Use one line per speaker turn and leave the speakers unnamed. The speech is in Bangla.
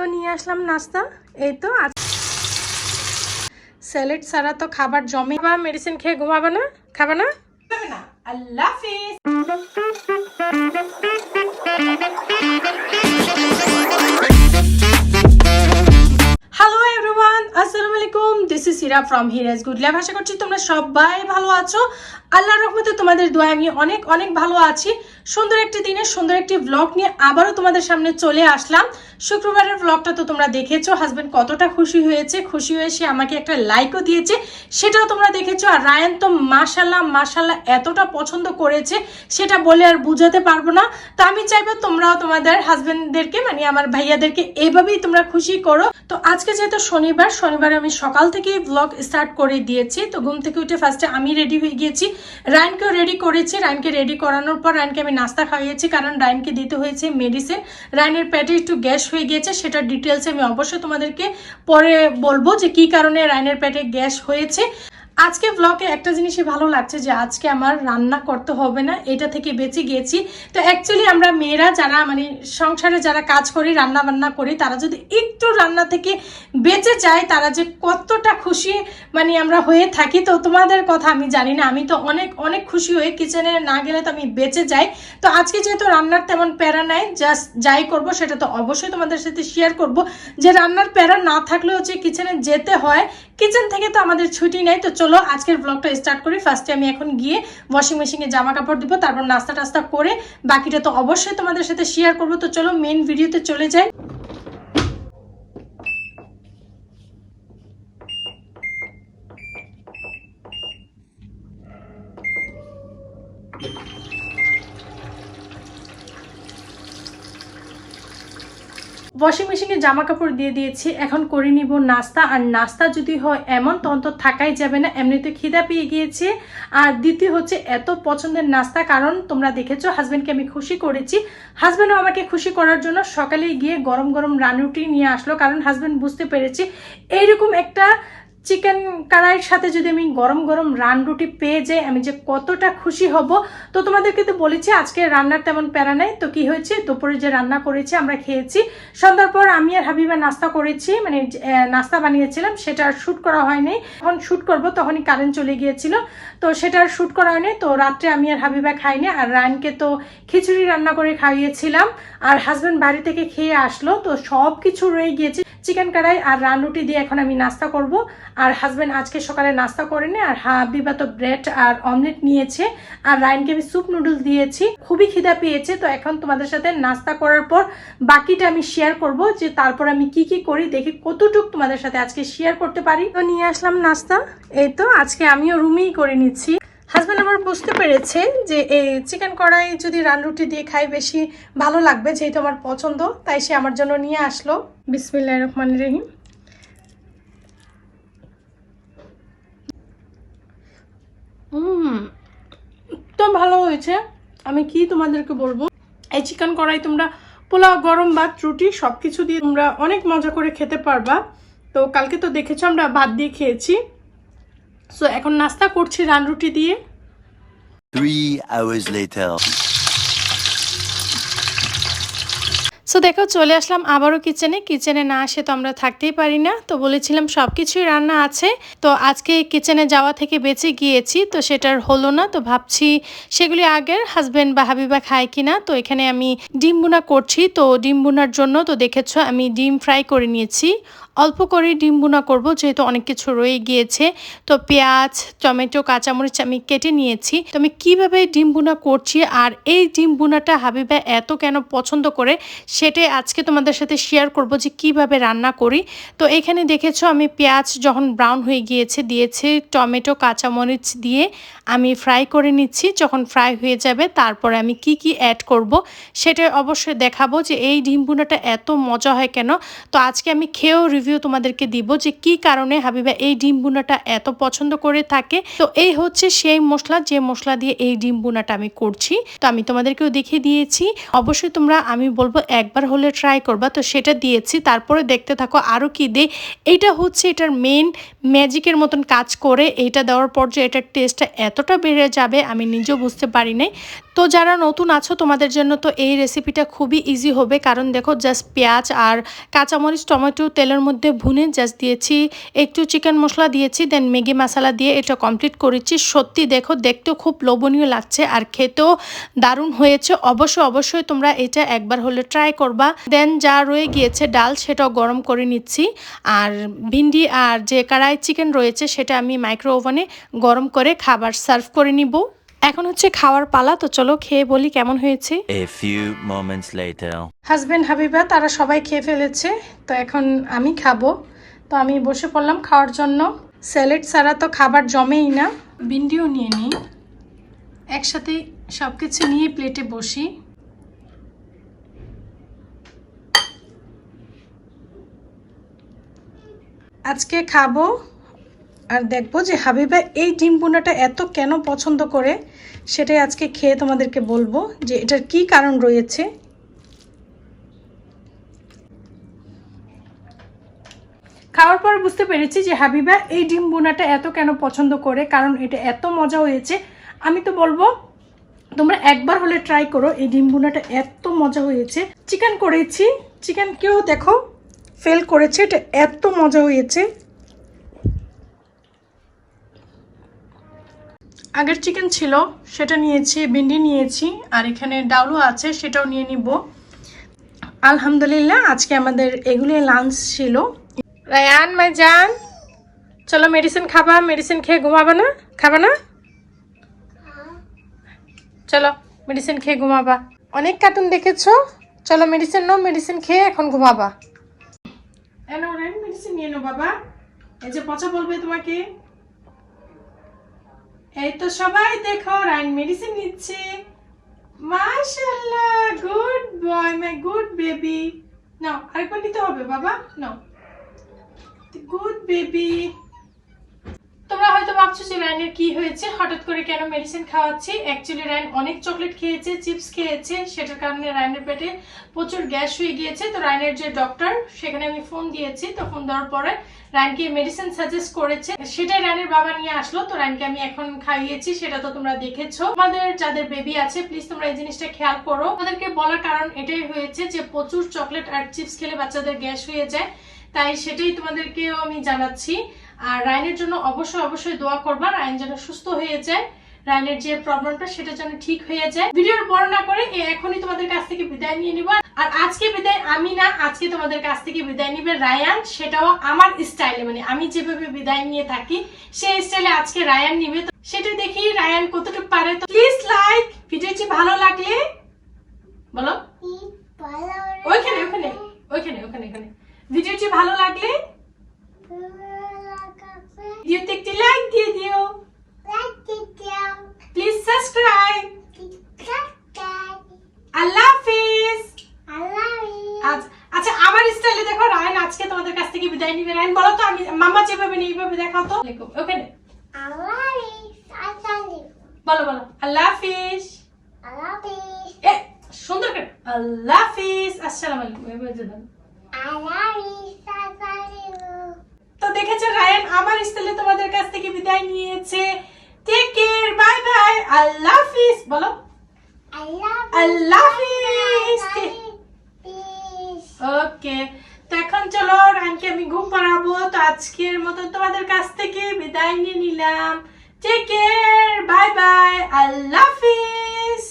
তো নিয়ে আসলাম নাস্তা। এই তো স্যালাড ছাড়া তো খাবার জমে বা মেডিসিন খেয়ে ঘুমাবে না? খাবে না? আল্লাহ হ্যালো আসসালামু আলাইকুম। সিরা করছি তোমরা ভালো আছো। তোমাদের দোয়া আমি অনেক অনেক ভালো আছি। সুন্দর একটি দিনে সুন্দর একটি ব্লগ নিয়ে আবারও তোমাদের সামনে চলে আসলাম। শুক্রবারের ব্লগটা তো তোমরা দেখেছ হাজবেন্ড কতটা খুশি হয়েছে, খুশি হয়ে সে আমাকে একটা লাইকও দিয়েছে, সেটাও তোমরা দেখেছ। আর রায়ান তো মাশাল্লাহ মাশাল্লাহ এতটা পছন্দ করেছে, সেটা বলে আর বুঝাতে পারব না। তো আমি চাইব তোমরাও তোমাদের হাজবেন্ডদেরকে মানে আমার ভাইয়াদেরকে এইভাবেই তোমরা খুশি করো। তো আজকে যেহেতু শনিবার শনিবার আমি সকাল থেকেই ব্লগ স্টার্ট করে দিয়েছি, তো ঘুম থেকে উঠে ফার্স্টে আমি রেডি হয়ে গিয়েছি। রায়নকেও রেডি করেছি, রায়নকে রেডি করানোর পর রায়নকে নাস্তা খাইয়েছি, কারণ রাইনকে দিতে হয়েছে মেডিসিন রাইনের পেটে একটু গ্যাস হয়ে গিয়েছে, সেটার ডিটেলসে আমি অবশ্যই তোমাদেরকে পরে বলব যে কি কারণে রাইনের পেটে গ্যাস হয়েছে। আজকে ব্লগে একটা জিনিসই ভালো লাগছে যে আজকে আমার রান্না করতে হবে না, এটা থেকে বেঁচে গিয়েছি। তো অ্যাকচুয়ালি আমরা মেয়েরা যারা মানে সংসারে যারা কাজ করি রান্না বান্না করি, তারা যদি একটু রান্না থেকে বেঁচে যায়, তারা যে কতটা খুশি মানে আমরা হয়ে থাকি, তো তোমাদের কথা আমি জানি না। আমি তো অনেক অনেক খুশি হয়ে কিচেনে না গেলে তো আমি বেঁচে যাই। তো আজকে যেহেতু রান্নার তেমন প্যারা নাই জাস্ট যাই করব, সেটা তো অবশ্যই তোমাদের সাথে শেয়ার করব। যে রান্নার প্যারা না থাকলেও হচ্ছে কিচেনে যেতে হয় কিচেন থেকে তো আমাদের ছুটি নেই, তো চলো আজকের ব্লগটা স্টার্ট করি। ফার্স্টে আমি এখন গিয়ে ওয়াশিং মেশিনে জামা কাপড় দিব তারপর নাস্তা টাস্তা করে বাকিটা তো অবশ্যই তোমাদের সাথে শেয়ার করব। তো চলো মেন ভিডিওতে চলে যাই। ওয়াশিং মেশিনে জামা কাপড় দিয়ে দিয়েছি, এখন করে নিব নাস্তা। আর নাস্তা যদি হয়, এমন তন্ত থাকাই যাবে না, এমনিতে খিদা পেয়ে গিয়েছে। আর দ্বিতীয় হচ্ছে, এত পছন্দের নাস্তা, কারণ তোমরা দেখেছ হাজব্যান্ডকে আমি খুশি করেছি। হাজব্যান্ডও আমাকে খুশি করার জন্য সকালে গিয়ে গরম গরম রানুটি নিয়ে আসলো, কারণ হাজব্যান্ড বুঝতে পেরেছি, এইরকম একটা চিকেন কারাইয়ের সাথে যদি আমি গরম গরম রান রুটি পেয়ে যাই, আমি যে কতটা খুশি হব। তো তোমাদেরকে তো বলেছি, আজকে রান্নার তেমন প্যারা নেই। তো কি হয়েছে? দুপুরে যে রান্না করেছি, আমরা খেয়েছি। সন্ধ্যার পর আমি আর হাবিবা নাস্তা করেছি মানে নাস্তা বানিয়েছিলাম। সেটা আর শ্যুট করা হয়নি। যখন শ্যুট করব, তখনই কারেন্ট চলে গিয়েছিল। তো সেটা আর শ্যুট করা হয়নি। তো রাত্রে আমি আর হাবিবা খাইনি। আর রায়নকে তো খিচুড়ি রান্না করে খাইয়েছিলাম। আর হাজব্যান্ড বাড়ি থেকে খেয়ে আসলো। তো সব কিছু রয়ে গিয়েছে। চিকেন কড়াই আর রান রুটি দিয়ে এখন আমি নাস্তা করব। আর হাজব্যান্ড আজকে সকালে নাস্তা করেনি আর হাবিবা তো ব্রেড আর অমলেট নিয়েছে। আর রায়নকে আমি স্যুপ নুডলস দিয়েছি। খুবই খিদা পেয়েছে, তো এখন তোমাদের সাথে নাস্তা করার পর বাকিটা আমি শেয়ার করব যে তারপর আমি কি কি করি, দেখি কতটুক তোমাদের সাথে আজকে শেয়ার করতে পারি। তো নিয়ে আসলাম নাস্তা। এই তো, আজকে আমিও রুমেই করে নিচ্ছি। হাজব্যান্ড আমার বুঝতে পেরেছে যে এই চিকেন কড়াই যদি রান রুটি দিয়ে খাই বেশি ভালো লাগবে, যেহেতু আমার পছন্দ, তাই সে আমার জন্য নিয়ে আসলো। বিসমিল্লাহ রহমান রহিম। হুম তো ভালো হয়েছে। আমি কি তোমাদেরকে বলব? এই চিকেন কড়াই তোমরা পোলাও, গরম ভাত, রুটি সব কিছু দিয়ে তোমরা অনেক মজা করে খেতে পারবা। তো কালকে তো দেখেছ, আমরা ভাত দিয়ে খেয়েছি। সো এখন নাস্তা করছি রান রুটি দিয়ে।
Three hours later.
সো দেখো চলে আসলাম আবারও কিচেনে কিচেনে না আসে তো আমরা থাকতেই পারি না। তো বলেছিলাম সব কিছুই রান্না আছে। তো আজকে কিচেনে যাওয়া থেকে বেঁচে গিয়েছি তো সেটার হলো না। তো ভাবছি সেগুলি আগের হাজব্যান্ড বা হাবিবা খায় কিনা। তো এখানে আমি ডিম বুনা করছি। তো ডিম বুনার জন্য তো দেখেছ আমি ডিম ফ্রাই করে নিয়েছি। অল্প করে ডিম বুনা করব, যেহেতু অনেক কিছু রয়ে গিয়েছে। তো পেঁয়াজ, টমেটো, কাঁচামরিচ আমি কেটে নিয়েছি। তো আমি কীভাবে ডিম বুনা করছি আর এই ডিম বুনাটা হাবিবা এত কেন পছন্দ করে, সেটাই আজকে তোমাদের সাথে শেয়ার করব যে কীভাবে রান্না করি। তো এখানে দেখেছ আমি পেঁয়াজ যখন ব্রাউন হয়ে গিয়েছে, দিয়েছি টমেটো, কাঁচামরিচ দিয়ে আমি ফ্রাই করে নিচ্ছি। যখন ফ্রাই হয়ে যাবে, তারপরে আমি কি কি অ্যাড করব সেটা অবশ্যই দেখাবো যে এই ডিম বুনাটা এত মজা হয় কেন। তো আজকে আমি খেয়েও রিভিউ রিভিউ তোমাদেরকে দিব যে কি কারণে হাবিবা এই ডিম বুনাটা এত পছন্দ করে থাকে। তো এই হচ্ছে সেই মশলা, যে মশলা দিয়ে এই ডিম বুনাটা আমি করছি। তো আমি তোমাদেরকেও দেখিয়ে দিয়েছি। অবশ্যই তোমরা, আমি বলব একবার হলে ট্রাই করবা। তো সেটা দিয়েছি, তারপরে দেখতে থাকো আরও কি দেই। এইটা হচ্ছে এটার মেন ম্যাজিকের মতন কাজ করে। এইটা দেওয়ার পর যে এটার টেস্টটা এতটা বেড়ে যাবে, আমি নিজেও বুঝতে পারি নাই। তো যারা নতুন আছো তোমাদের জন্য তো এই রেসিপিটা খুবই ইজি হবে। কারণ দেখো জাস্ট পেঁয়াজ আর কাঁচামরিচ, টমেটো, তেলের ভুনে জাস্ট দিয়েছি, একটু চিকেন মশলা দিয়েছি দেন ম্যাগি মশলা দিয়ে এটা কমপ্লিট করেছি। সত্যি দেখো, দেখতেও খুব লোভনীয় লাগছে আর খেতেও দারুণ হয়েছে। অবশ্যই অবশ্যই তোমরা এটা একবার হলে ট্রাই করবা। দেন যা রয়ে গিয়েছে ডাল, সেটাও গরম করে নিচ্ছি। আর ভিন্ডি আর যে কড়াই চিকেন রয়েছে, সেটা আমি মাইক্রো ওভেনে গরম করে খাবার সার্ভ করে নিব। এখন হচ্ছে খাওয়ার পালা তো চলো খেয়ে বলি কেমন হয়েছে।
A few moments later.
Husband Habiba তারা সবাই খেয়ে ফেলেছে তো এখন আমি খাব। তো আমি বসে পড়লাম খাওয়ার জন্য। স্যালেড ছাড়া তো খাবার জমেই না। ভিন্ডিও নিয়ে নিই। একসাথে সব কিছু নিয়ে প্লেটে বসি। আজকে খাব আর দেখব যে হাবিবা এই ডিম বোনাটা এত কেন পছন্দ করে, সেটাই আজকে খেয়ে তোমাদেরকে বলব যে এটার কি কারণ রয়েছে। খাওয়ার পর বুঝতে পেরেছি যে হাবিবা এই ডিম বোনাটা এত কেন পছন্দ করে, কারণ এটা এত মজা হয়েছে। আমি তো বলব, তোমরা একবার হলে ট্রাই করো, এই ডিম বোনাটা এত মজা হয়েছে। চিকেন করেছি, চিকেন কেউ দেখো ফেল করেছে, এটা এত মজা হয়েছে। আগের চিকেন ছিল, সেটা নিয়েছি, ভিন্ডি নিয়েছি, আর এখানে ডাউলও আছে, সেটাও নিয়ে নিব। আলহামদুলিল্লাহ, আজকে আমাদের এগুলি লাঞ্চ ছিল। রায়ান, মাই জান, চলো মেডিসিন খাবা মেডিসিন খেয়ে ঘুমাবা না? খাবা না? চলো মেডিসিন খেয়ে ঘুমাবা। অনেক কার্টুন দেখেছ? চলো মেডিসিন নাও মেডিসিন খেয়ে এখন ঘুমাবা। মেডিসিন নিয়ে নাও, বাবা। এই যে পচা বলবে তোমাকে। এই তো সবাই দেখো, রাইন মেডিসিন নিচ্ছে। মাশাআল্লাহ, good boy, my good baby. নাও, আরেকবার নিতে হবে বাবা, নাও। Good baby. তোমরা হয়তো ভাবছ যে রাইনের কি হয়েছে? হঠাৎ করে কেন মেডিসিন খাওয়াচ্ছি? অ্যাকচুয়ালি রাইন অনেক চকলেট খেয়েছে চিপস খেয়েছে। সেটার কারণে রাইনের পেটে প্রচুর গ্যাস হয়ে গিয়েছে। তো রাইনের যে ডক্টর সেখানে আমি ফোন দিয়েছি। তো ফোন দেওয়ার পরে রাইনকে মেডিসিন সাজেস্ট করেছে। সেটাই রাইনের বাবা নিয়ে আসলো। তো রাইনকে আমি এখন খাইয়েছি। সেটা তো তোমরা দেখেছ। আমাদের যাদের বেবি আছে প্লিজ তোমরা এই জিনিসটা খেয়াল করো। আমাদেরকে বলার কারণ এটাই হয়েছে যে প্রচুর চকলেট আর চিপস খেলে বাচ্চাদের গ্যাস হয়ে যায়। তাই সেটাই তোমাদেরকেও আমি জানাচ্ছি। আর রাইনের জন্য অবশ্যই অবশ্যই দোয়া করবা রাইন যেন সুস্থ হয়ে যায়। রাইনের যে প্রবলেমটা সেটা যেন ঠিক হয়ে যায়। ভিডিওর বড় না করে এখনই তোমাদের কাছ থেকে বিদায় নিয়ে নিব। আর আজকে বিদায় আমি না আজকে তোমাদের কাছ থেকে বিদায় নিবে রায়ান। সেটাও আমার স্টাইলে মানে আমি যেভাবে বিদায় নিয়ে থাকি সেই স্টাইলে আজকে রায়ান নিবে। তো সেটা দেখি রায়ান কতটুকু পারে। তো প্লিজ লাইক ভিডিওটি ভালো লাগলে বলো। ওইখানে ওইখানে ওইখানে ওখানে ওখানে ভিডিওটি ভালো লাগলে ভিডিওতে একটি লাইক দিয়ে দিও প্লিজ সাবস্ক্রাইব আল্লাহ হাফিজ আচ্ছা আচ্ছা আমার স্টাইলে দেখো রায়ন আজকে তোমাদের কাছ থেকে বিদায় নিবে। রায়ন বলো তো আমি মামা যেভাবে নিয়ে এইভাবে দেখাও তো। ওখানে বলো বলো। আল্লাহ হাফিজ এ সুন্দর করে। আল্লাহ হাফিজ আসসালামু আলাইকুম। দাও। তো দেখেছ রায়ান আমার স্টাইলে তোমাদের কাছ থেকে বিদায় নিয়েছে। টেক কেয়ার বাই বাই আল্লাহ হাফিজ বলো। আল্লাহ হাফিজ ওকে তো এখন চলো রানকে আমি ঘুম পাড়াবো। তো আজকের মতো তোমাদের কাছ থেকে বিদায় নিয়ে নিলাম। টেক কেয়ার বাই বাই আল্লাহ হাফিজ